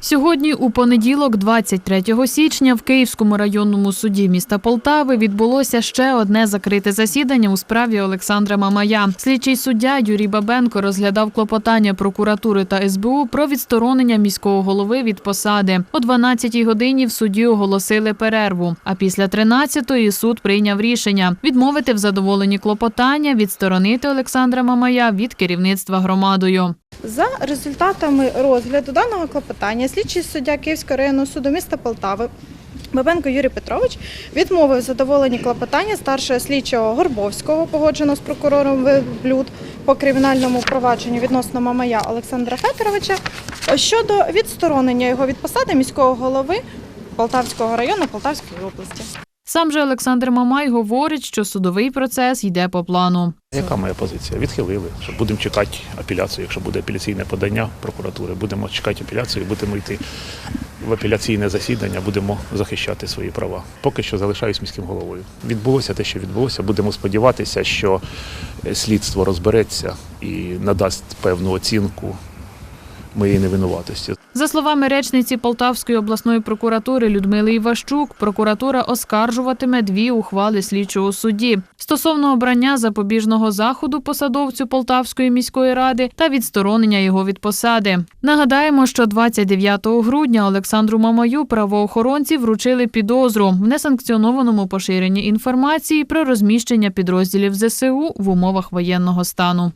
Сьогодні, у понеділок, 23 січня, в Київському районному суді міста Полтави відбулося ще одне закрите засідання у справі Олександра Мамая. Слідчий суддя Юрій Бабенко розглядав клопотання прокуратури та СБУ про відсторонення міського голови від посади. О 12-й годині в суді оголосили перерву. А після 13-ї суд прийняв рішення відмовити в задоволенні клопотання, відсторонити Олександра Мамая від керівництва громадою. За результатами розгляду даного клопотання, слідчий суддя Київського районного суду міста Полтави Бабенко Юрій Петрович відмовив задоволені клопотання старшого слідчого Горбовського, погоджено з прокурором Блюд по кримінальному провадженню відносно Мамая Олександра Федоровича щодо відсторонення його від посади міського голови Полтавського району Полтавської області. Сам же Олександр Мамай говорить, що судовий процес йде по плану. Яка моя позиція? Відхилили. Що будемо чекати апеляцію. Якщо буде апеляційне подання прокуратури, будемо чекати апеляцію, будемо йти в апеляційне засідання, будемо захищати свої права. Поки що залишаюсь міським головою. Відбулося те, що відбулося. Будемо сподіватися, що слідство розбереться і надасть певну оцінку моєї невинуватості. За словами речниці Полтавської обласної прокуратури Людмили Іващук, прокуратура оскаржуватиме дві ухвали слідчого судді стосовно обрання запобіжного заходу посадовцю Полтавської міської ради та відсторонення його від посади. Нагадаємо, що 29 грудня Олександру Мамаю правоохоронці вручили підозру в несанкціонованому поширенні інформації про розміщення підрозділів ЗСУ в умовах воєнного стану.